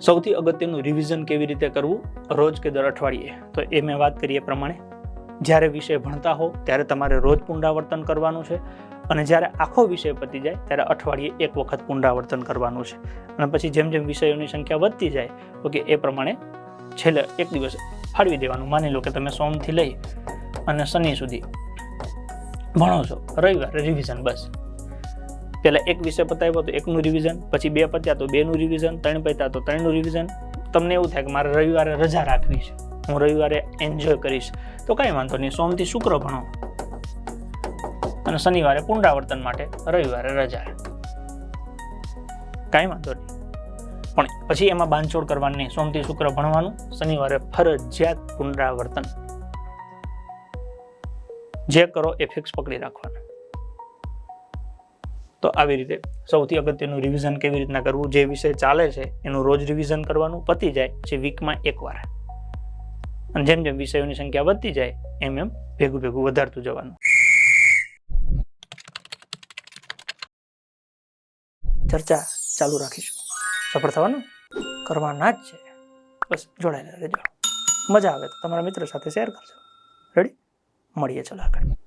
સૌથી અગત્યનું રિવિઝન કેવી રીતે કરવું? રોજ કે દર અઠવાડિયે? તો એ મેં વાત કરી એ પ્રમાણે. જ્યારે વિષય ભણતા હો, ત્યારે તમારે રોજ પુનરાવર્તન કરવાનું છે. અને જ્યારે આખો વિષય પતી જાય, ત્યારે અઠવાડિયે એક વખત પુનરાવર્તન કરવાનું છે. અને પછી જેમ જેમ વિષયોની સંખ્યા વધતી જાય, ઓકે, એ પ્રમાણે છેલ્લે એક દિવસ ફાળવી દેવાનું. માની લો કે તમે સોમથી લઈ અને શનિ સુધી ભણો છો. રવિવારે રિવિઝન બસ. પહેલા એક વિષય પતાવ્યો તો એકનું રિવિઝન પછી બે પત્યા તો બેનું રિવિઝન ત્રણ પત્યા તો ત્રણનું રિવિઝન તમને એવું થાય કે મારે રવિવારે રજા રાખવી છે, હું રવિવારે એન્જોય કરીશ. તો કાંઈ વાંધો નહીં, સોમથી શુક્ર ભણો. અને શનિવારે પુનરાવર્તન માટે રવિવારે રજા. કાંઈ વાંધો નહીં. પણ પછી એમાં બાંધછોડ કરવાની નહીં, સોમથી શુક્ર ભણવાનું, શનિવારે ફરજિયાત પુનરાવર્તન. જે કરો એ ફિક્સ પકડી રાખવાનું. તો આવી રીતે સૌથી અગત્યનું રિવિઝન કેવી રીતના કરવું, જે વિષય ચાલે છે, એનું રોજ રિવિઝન કરવાનું પતી જાય જે વીકમાં એકવાર. અને જેમ જેમ વિષયોની સંખ્યા વધતી જાય, એમ એમ ભેગું ભેગું વધારતું જવાનું. ચર્ચા ચાલુ રાખીશું. સફળ થવાનું કરવાના જ છે. બસ જોડાયેલા રહેજો. મજા આવે તો તમારા મિત્રો સાથે શેર કરજો. રેડી મળીએ ચલો આગળ.